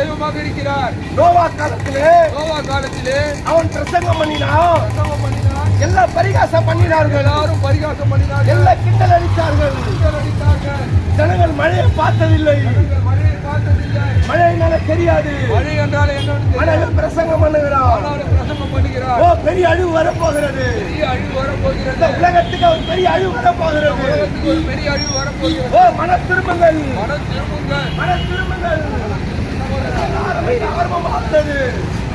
தெய்வமாக இருக்கிறார். நோவா காலத்திலே நோவா காலத்திலே அவன் பிரசங்கம் பண்ணினான். பிரசங்கம் பண்ணினார் எல்லாம் பரிகாசம் பண்ணினார்கள். எல்லாரும் பரிகாசம் பண்ணினார்கள். எல்லாம் கிண்டல் அடித்தார்கள். கிண்டல் அடித்தார்கள். ஜனங்கள் மழையை பார்த்ததில்லை. மழையை பார்த்ததில்லை. மழையினால தெரியாது. மழை என்றால் என்னன்னு மழை தெரியாது. பிரசங்கம் பண்ணுகிறான். ஆனாலும் பிரசங்கம் பண்ணுகிறார் ஓ பெரிய அழிவு வரப்போகிறது. பெரிய அழிவு வரப்போகிறது. உலகத்துக்கு ஒரு பெரிய அழிவு வரப்போகிறது. உலகத்துக்கு ஒரு பெரிய அழிவு வரப்போகிறது. ஓ மன திரும்புங்கள். மனம் திரும்புங்கள். மன திரும்புங்கள்.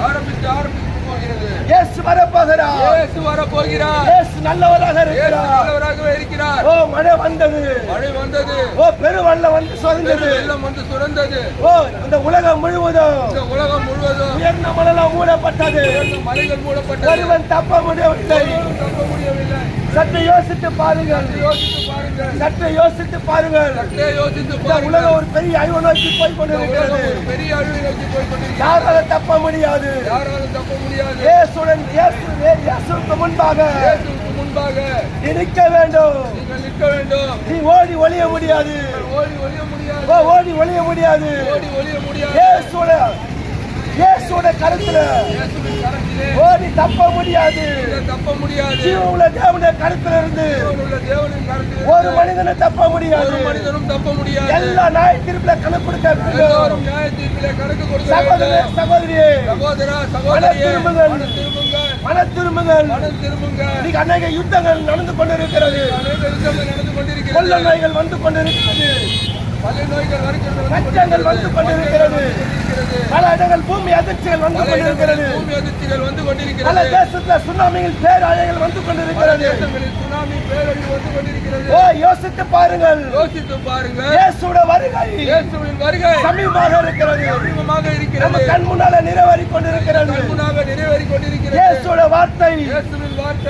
ஆரம்பித்து ஆரம்பித்து போகிறது இயேசு வரப்போகிறார். இயேசு வரப்போகிறார். இயேசு நல்லவராக இருக்கிறார். நல்லவராகவே இருக்கிறார். ஓ மழை வந்தது. மழை வந்தது. ஓ பெருவெள்ளம் வந்து சொரிந்தது. வெள்ளம் வந்து சுரந்தது. ஓ இந்த உலகம் முழுவதும் இந்த உலகம் முழுவதும் உயர்ந்த மணலாம் மூடப்பட்டது. மலைகள் மூடப்பட்டது. ஒருவன் தப்ப முடியவில்லை. சற்று யோசித்து பாருங்கள். யோசித்து பாருங்கள். சற்று யோசித்து பாருங்கள். சற்றே யோசித்து உலகம் ஒரு பெரிய அழிவு நோக்கி போய் கொண்டிருக்கிறது பெரிய அழிவை நோக்கி போய் கொண்டிருக்கிறது யாரால தப்ப முடியாது. யாராலும் தப்ப முடியாது. இயேசுடன் இயேசு இயேசுக்கு முன்பாக இயேசுவுக்கு முன்பாக நீ நிற்க வேண்டும். நீங்கள் நிற்க வேண்டும். நீ ஓடி ஒளிய முடியாது. ஓடி ஒளிய முடியாது. ஓடி ஒளிய முடியாது. ஓடி ஒளிய முடியாது. இயேசுட இயேசுட கருத்துல. ஓடி தப்ப முடியாது. தப்ப முடியாது ஜீவனுள்ள தேவனுடைய கருத்துல இருந்து ஒரு மனிதனை தப்ப முடியாது மனிதனும் தப்ப முடியாது. எல்லா நாய் திருப்பில கணக்கு கொடுக்க எல்லோரும் நியாய தீர்ப்பிலே கணக்கு கொடுக்க சகோதரே சகோதரியே சகோதரா சகோதரியே திரும்புங்கள். மனம் திரும்புங்கள் மன திரும்புங்கள். திரும்புங்கள் இன்னைக்கு அநேக யுத்தங்கள் நடந்து கொண்டிருக்கிறது. அநேக யுத்தங்கள் நடந்து கொள்ள கொண்டிருக்கிறது நோய்கள் வந்து கொண்டிருக்கிறது. பல கஷ்டங்கள் வந்து கொண்டிருக்கிறது. பல இடங்கள் பூமி அதிர்ச்சிகள் வந்து பல கொண்டிருக்கிறது. இடங்களில் பூமி அதிர்ச்சிகள் வந்து பல கொண்டிருக்கிறது தேசத்துல சுனாமிகள் பேராயங்கள் வந்து பல கொண்டிருக்கிறது சுனாமி பேரழிவு வந்து கொண்டிருக்கிறது. ஓ யோசித்து பாருங்கள். யோசித்து பாருங்கள். இயேசுட வருகை இயேசுவின் வருகை சமீபமாக இருக்கிறது. சமீபமாக இருக்கிறது. கண் முன்னால நிறைவேறி கொண்டிருக்கிறது. கண்முனாக நிறைவேறி கொண்டிருக்கிறது. இயேசுட வார்த்தை.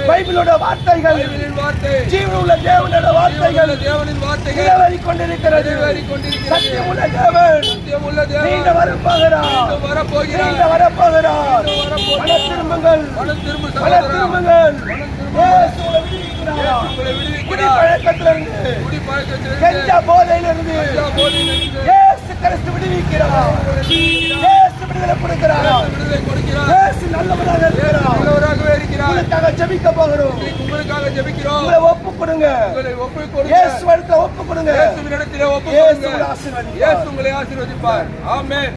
பைபிளோட வார்த்தைகள். வார்த்தை. ஜீவனுள்ள தேவனோட வார்த்தைகள். தேவனின் வார்த்தைகள். நிறைவேறி கொண்டிருக்கிறது கொண்டிருக்கிறது சத்தியமுள்ள தேவன். சத்தியமுள்ள நீண்ட தேவன் வரப்போகிறார். மீண்டும் வரப்போகிறார். நீண்ட வரப்போகிறார். மன திரும்புங்கள். மனம் திரும்ப மன சகோதரா. திரும்புங்கள். இயேசுவை விடுவிக்கிறார். உங்களை குடி விடுவிக்கிறார் பழக்கத்திலிருந்து குடி பழக்கத்திலிருந்து கெஞ்ச போதையிலிருந்து. இயேசு கிறிஸ்து விடுவிக்கிறார். இயேசு விடுதலை கொடுக்கிறார். இயேசு நல்லவராக இருக்கிறார். நல்லவராகவே இருக்கிறார். உங்களுக்காக ஜெபிக்க போகிறோம். உங்களுக்காக ஜெபிக்கிறோம். உங்களை ஒப்பு கொடுங்க உங்களை ஒப்புக் கொடுங்க. இயேசு இடத்துல ஒப்பு கொடுங்க இயேசு கொடுங்க உங்களை ஆசீர்வதிப்பார். இயேசு உங்களை ஆசீர்வதிப்பார். ஆமென்.